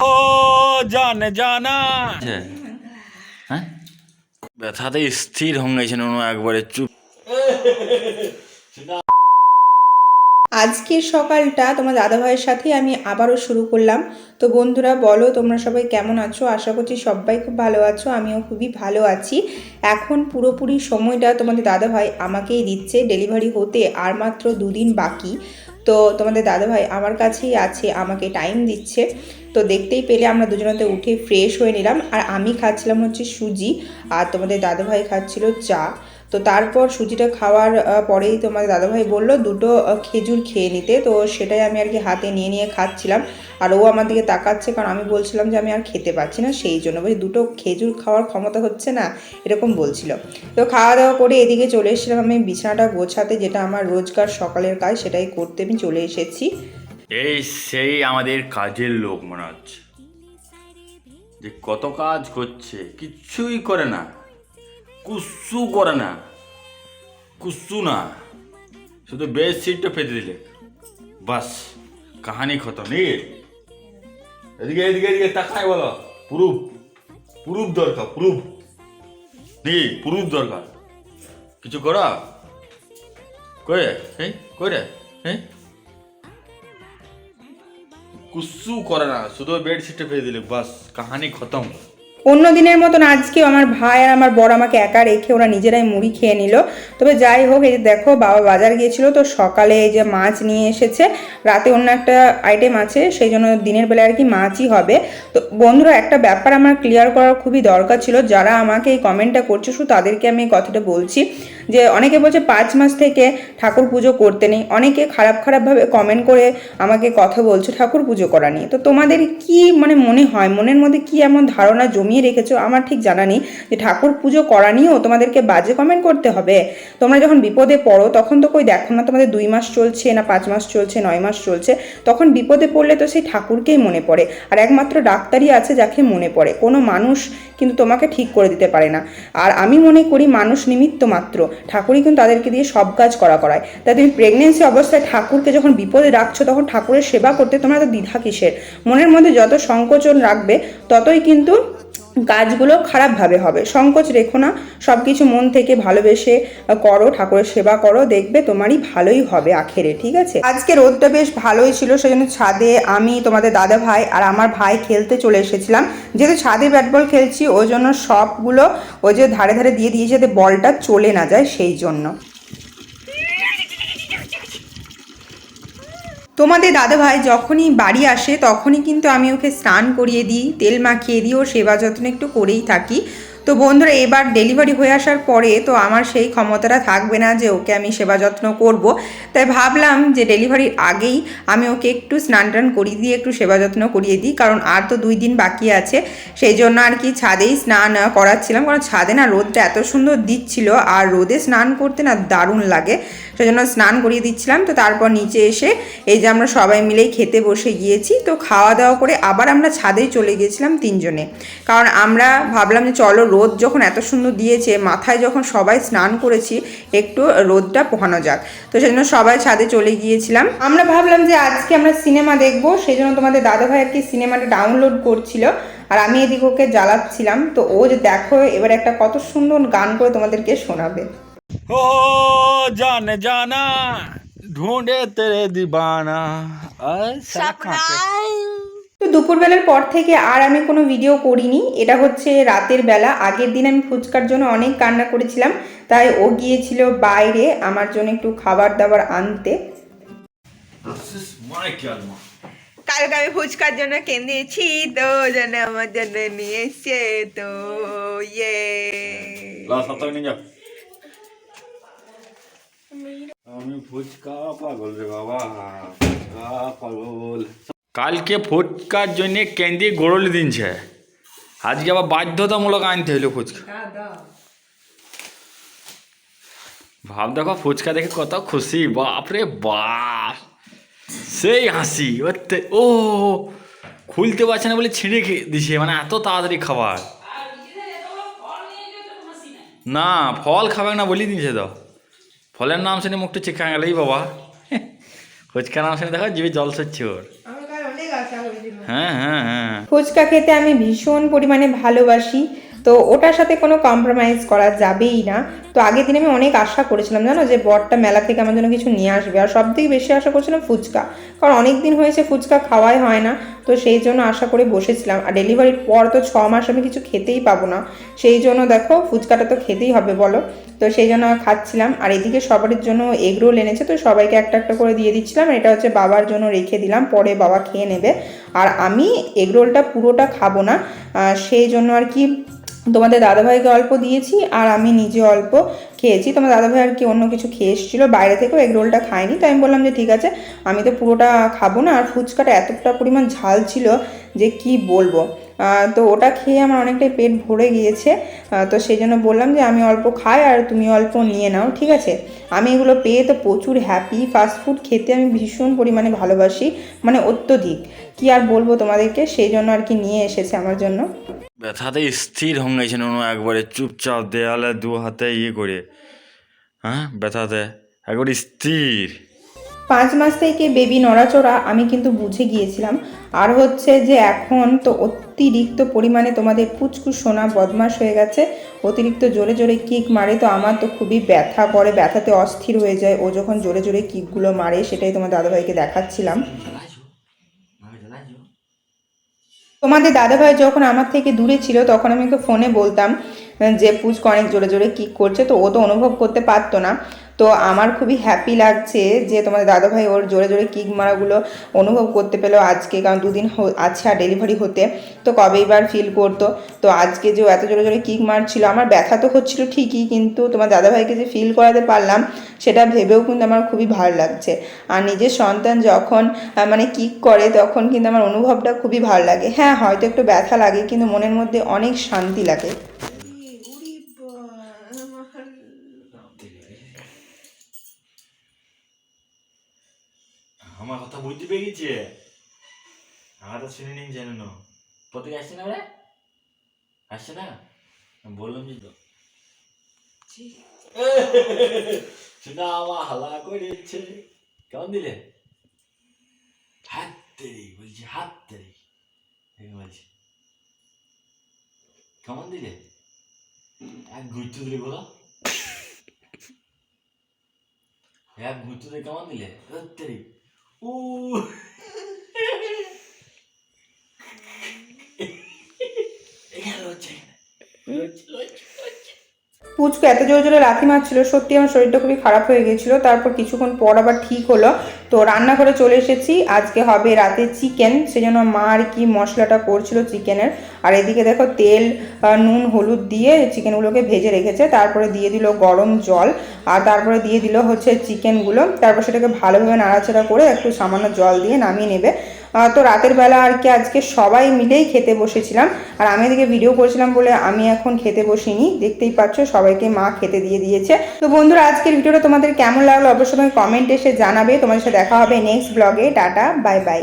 ও জানে জানা। হ্যাঁ? ব্যথাতে স্থির হয়ে গেছে নুনু একবারে চুপ। আজকের সকালটা তোমার দাদাভাইয়ের সাথেই আমি আবারও শুরু করলাম। তো বন্ধুরা বলো তোমরা সবাই কেমন আছো? আশা করছি সবাই খুব ভালো আছো আমিও খুবই ভালো আছি। এখন পুরোপুরি সময়টা তোমাদের দাদাভাই আমাকেই দিচ্ছে। ডেলিভারি হতে আর মাত্র দুদিন বাকি। তো তোমাদের দাদাভাই আমার কাছেই আছে, আমাকে টাইম দিচ্ছে। তো দেখতেই পেলে আমরা দুজনাতে উঠে ফ্রেশ হয়ে নিলাম। আর আমি খাচ্ছিলাম হচ্ছে সুজি, আর তোমাদের দাদাভাই খাচ্ছিল চা। তো তারপর সুজিটা খাওয়ার পরেই তোমার দাদাভাই বলল, দুটো খেজুর খেয়ে নিতে। তো সেটাই আমি আর কি হাতে নিয়ে নিয়ে খাচ্ছিলাম। আর ও আমার দিকে তাকাচ্ছে, কারণ আমি বলছিলাম যে আমি আর খেতে পারছি না, সেই জন্য। বলছি, দুটো খেজুর খাওয়ার ক্ষমতা হচ্ছে না? এরকম বলছিল। তো খাওয়া দাওয়া করে এদিকে চলে এসেছিলাম আমি বিছানাটা গোছাতে, যেটা আমার রোজকার সকালের কাজ, সেটাই করতে আমি চলে এসেছি। এই সেই আমাদের কাজের লোক মনে হচ্ছে। যে কত কাজ করছে কিচ্ছুই করে না। কুসু করে না। কুসু না। শুধু বেডশিটটা পেতে দিলে। বাস, কাহানি খতম। নেই এদিকে এদিকে এদিকে তাকাই বলো। প্রুফ প্রুফ দরকার প্রুফ নেই প্রুফ দরকার। কিছু করা? করে হ্যাঁ করে হ্যাঁ কুসু করে না, শুধু বেডশিটটা ফেলে দিলে, বাস, কাহানি খতম। অন্য দিনের মতন আজকে আমার ভাই আর আমার বড় আমাকে একা রেখে ওরা নিজেরাই মুড়ি খেয়ে নিল। তবে যাই হোক, এই যে দেখো, বাবা বাজার গিয়েছিল, তো সকালে এই যে মাছ নিয়ে এসেছে। রাতে অন্য একটা আইটেম আছে, সেই জন্য দিনের বেলা আর কি মাছই হবে। তো বন্ধুরা, একটা ব্যাপার আমার ক্লিয়ার করার খুবই দরকার ছিল। যারা আমাকে এই কমেন্টটা করছে, শুধু তাদেরকে আমি এই কথাটা বলছি। যে অনেকে বলছে পাঁচ মাস থেকে ঠাকুর পুজো করতে নেই। অনেকে খারাপ খারাপভাবে কমেন্ট করে আমাকে কথা বলছো ঠাকুর পুজো করা নিয়ে। তো তোমাদের কি মানে মনে হয়, মনের মধ্যে কি এমন ধারণা জমিয়ে রেখেছো? আমার ঠিক জানা নেই যে ঠাকুর পুজো করা নিয়েও তোমাদেরকে বাজে কমেন্ট করতে হবে। তোমরা যখন বিপদে পড়ো, তখন তো কই দেখো না তোমাদের দুই মাস চলছে না পাঁচ মাস চলছে, নয় মাস চলছে। তখন বিপদে পড়লে তো সেই ঠাকুরকেই মনে পড়ে। আর একমাত্র ডাক্তারই আছে যাকে মনে পড়ে। কোনো মানুষ কিন্তু তোমাকে ঠিক করে দিতে পারে না। আর আমি মনে করি মানুষ নিমিত্ত মাত্র। ঠাকুরই কিন্তু তাদেরকে দিয়ে সব কাজ করা করায়। তাই তুমি প্রেগনেন্সি অবস্থায় ঠাকুরকে যখন বিপদে রাখছো, তখন ঠাকুরের সেবা করতে তোমরা তো দ্বিধা কিসের? মনের মধ্যে যত সংকোচন রাখবে, ততই কিন্তু কাজগুলো খারাপভাবে হবে। সংকোচ রেখো না। সব কিছু মন থেকে ভালোবেসে করো, ঠাকুরের সেবা করো, দেখবে তোমারই ভালোই হবে আখেরে, ঠিক আছে? আজকে রোদটা বেশ ভালোই ছিল, সেজন্য ছাদে আমি, তোমাদের দাদা ভাই আর আমার ভাই খেলতে চলে এসেছিলাম। যেহেতু ছাদে ব্যাট বল খেলছি ওই জন্য সবগুলো ওই যে ধারে ধারে দিয়ে দিয়েছে, যাতে বলটা চলে না যায়, সেই জন্য। তোমাদের দাদাভাই যখনই বাড়ি আসে, তখনই কিন্তু আমি ওকে স্নান করিয়ে দিই, তেল মাখিয়ে দিই, ওর সেবা যত্ন একটু করেই থাকি। তো বন্ধুরা, এবার ডেলিভারি হয়ে আসার পরে তো আমার সেই ক্ষমতাটা থাকবে না যে ওকে আমি সেবা যত্ন করব। তাই ভাবলাম যে ডেলিভারির আগেই আমি ওকে একটু স্নান টান করিয়ে দিয়ে একটু সেবা যত্ন করিয়ে দিই, কারণ আর তো দুই দিন বাকি আছে। সেই জন্য আর কি ছাদেই স্নান করাচ্ছিলাম, কারণ ছাদে না রোদটা এত সুন্দর দিচ্ছিল, আর রোদে স্নান করতে না দারুণ লাগে। সেই জন্য স্নান করিয়ে দিচ্ছিলাম। তো তারপর নিচে এসে এই যে আমরা সবাই মিলেই খেতে বসে গিয়েছি, তো খাওয়া দাওয়া করে আবার আমরা ছাদেই চলে গিয়েছিলাম তিনজনে। কারণ আমরা ভাবলাম যে চলো রোদ যখন এত সুন্দর দিয়েছে, মাথায় যখন সবাই স্নান করেছি, একটু রোদটা পোহানো যাক। তো সেই জন্য সবাই ছাদে চলে গিয়েছিলাম। আমরা ভাবলাম যে আজকে আমরা সিনেমা দেখব সেই জন্য তোমাদের দাদাভাই আর কি সিনেমাটা ডাউনলোড করছিল। আর আমি এদিকে ওকে জ্বালাচ্ছিলাম। তো ও যে দেখো, এবার একটা কত সুন্দর গান করে তোমাদেরকে শোনাবে। ও জানে জানা ঢুঁড়ে তেরে দিবানা। তো দুপুরবেলার পর থেকে আর আমি কোনো ভিডিও করিনি। এটা হচ্ছে রাতের বেলা। আগের দিন আমি ফুচকার জন্য অনেক কান্না করেছিলাম। তাই ও গিয়েছিল বাইরে আমার জন্য একটু খাবার দাবার আনতে. কালকে আমি ফুচকার জন্য কেঁদেছি তো যেন আমার জন্য নিয়ে এসছে তো ইয়ে। আমি ফুচকা পাগল রে বাবা ফুচকা পাগল। কালকে ফুচকার জন্য কেন্দি গড়ল দিনছে। আজকে আবার বাধ্যতামূলক আনতে হইল ফুচকা। ভাব দেখো ফুচকা দেখে কত খুশি বাপরে বাপ। সেই হাসি ওতে ও খুলতে পারছে না বলে ছিঁড়ে দিছে মানে এত তাড়াতাড়ি খাবার। না ফল খাবে না বলি দিয়েছে তো। ফলের নাম শুনে মুখটা চিকা গেলেই বাবা। ফুচকা নাম শুনে দেখো জিভে জল সচ্ছে ওর। হ্যাঁ হ্যাঁ হ্যাঁ। ফুচকা খেতে আমি ভীষণ পরিমাণে ভালোবাসি। তো ওটার সাথে কোনো কম্প্রোমাইজ করা যাবেই না। তো আগের দিন আমি অনেক আশা করেছিলাম, জানো? যে বরটা মেলা থেকে আমার জন্য কিছু নিয়ে আসবে। আর সব থেকে বেশি আশা করছিলাম ফুচকা। কারণ অনেক দিন হয়েছে ফুচকা খাওয়াই হয় না। তো সেই জন্য আশা করে বসেছিলাম। আর ডেলিভারির পর তো ছ মাস আমি কিছু খেতেই পাবো না। সেই জন্য দেখো, ফুচকাটা তো খেতেই হবে, বলো? তো সেই জন্য খাচ্ছিলাম। আর এদিকে সবার জন্য এগ রোল এনেছে, তো সবাইকে একটা একটা করে দিয়ে দিচ্ছিলাম। এটা হচ্ছে বাবার জন্য রেখে দিলাম। পরে বাবা খেয়ে নেবে। আর আমি এগ রোলটা পুরোটা খাব না। সেই জন্য আর কি তোমাদের দাদাভাইকে অল্প দিয়েছি আর আমি নিজে অল্প খেয়েছি। তোমার দাদাভাই আর কি অন্য কিছু খেয়ে এসেছিল, বাইরে থেকেও এগ রোলটা খায়নি। তাই আমি বললাম যে ঠিক আছে, আমি তো পুরোটা খাব না। আর ফুচকাটা এতটা পরিমাণ ঝাল ছিল যে কি বলব? তো ওটা খেয়ে আমার অনেকটাই পেট ভরে গিয়েছে। তো সেই জন্য বললাম যে, আমি অল্প খাই আর তুমি অল্প নিয়ে নাও, ঠিক আছে? আমি এগুলো পেয়ে তো প্রচুর হ্যাপি ফাস্টফুড খেতে আমি ভীষণ পরিমাণে ভালোবাসি মানে অত্যধিক। কি আর বলব তোমাদেরকে? সেই জন্য আর কি নিয়ে এসেছে আমার জন্য। ব্যথাতে স্থির গেছে নুনু, একবারে চুপচাপ দেয়ালে দু হাতে ইয়ে করে। হ্যাঁ ব্যথাতে? একবারে স্থির। পাঁচ মাস থেকে বেবি নড়াচড়া আমি কিন্তু বুঝে গিয়েছিলাম। আর হচ্ছে যে এখন তো অতিরিক্ত পরিমাণে তোমাদের পুচকু সোনা বদমাস হয়ে গেছে, অতিরিক্ত জোরে জোরে কিক মারে তো আমার তো খুবই ব্যথা করে ব্যথাতে অস্থির হয়ে যায়। ও যখন জোরে জোরে কিকগুলো মারে সেটাই তোমার দাদাভাইকে দেখাচ্ছিলাম। তোমাদের দাদাভাই যখন আমার থেকে দূরে ছিল তখন আমি ওকে ফোনে বলতাম যে, পুচকু অনেক জোরে জোরে কিক করছে। তো ও তো অনুভব করতে পারতো না। তো আমার খুবই হ্যাপি লাগছে যে তোমাদের দাদাভাই ওর জোরে জোরে কিক মারাগুলো অনুভব করতে পেল আজকে, কারণ দুদিন আছে আর ডেলিভারি হতে। তো কবেই বার ফিল করতো? তো আজকে যে এত জোরে জোরে কিক মারছিল, আমার ব্যথা তো হচ্ছিল ঠিকই, কিন্তু তোমার দাদাভাইকে যে ফিল করাতে পারলাম, সেটা ভেবেও কিন্তু আমার খুবই ভালো লাগছে। আর নিজের সন্তান যখন মানে কিক করে, তখন কিন্তু আমার অনুভবটা খুবই ভালো লাগে। হ্যাঁ হয়তো একটু ব্যথা লাগে, কিন্তু মনের মধ্যে অনেক শান্তি লাগে। আমার কথা বুঝতে পেরেছে আমার তো শুনে নিন জানো না প্রতি আসছে না রে? আসছে না? বললাম যে তো। শুনে আমার হালা করেছে। কেমন দিলে? হাত তেরি বলছি হাত তেরি। বলছি। কেমন দিলে? এক ঘুরতে দিলে বলো। এক ঘুরতে দিলে কেমন দিলে? হাত তেরি। O. পুচকু এত জোরে জোরে লাথি মারছিল, সত্যি আমার শরীরটা খুবই খারাপ হয়ে গেছিল। তারপর কিছুক্ষণ পর আবার ঠিক হলো। তো রান্নাঘরে চলে এসেছি। আজকে হবে রাতে চিকেন। সেজন্য মা আর কি মশলাটা করছিল চিকেনের। আর এদিকে দেখো তেল নুন, হলুদ দিয়ে চিকেনগুলোকে ভেজে রেখেছে। তারপরে দিয়ে দিল গরম জল। আর তারপরে দিয়ে দিল হচ্ছে চিকেনগুলো। তারপর সেটাকে ভালোভাবে নাড়াচাড়া করে একটু সামান্য জল দিয়ে নামিয়ে নেবে। তো রাতের বেলা আর কি আজকে সবাই মিলেই খেতে বসেছিলাম। আর আমি এদিকে ভিডিও করেছিলাম বলে আমি এখন খেতে বসিনি। দেখতেই পাচ্ছ, সবাইকে মা খেতে দিয়ে দিয়েছে। তো বন্ধুরা, আজকের ভিডিওটা তোমাদের কেমন লাগল অবশ্যই কমেন্ট এসে জানাবে। তোমাদের সাথে দেখা হবে নেক্সট ব্লগে টাটা বাই বাই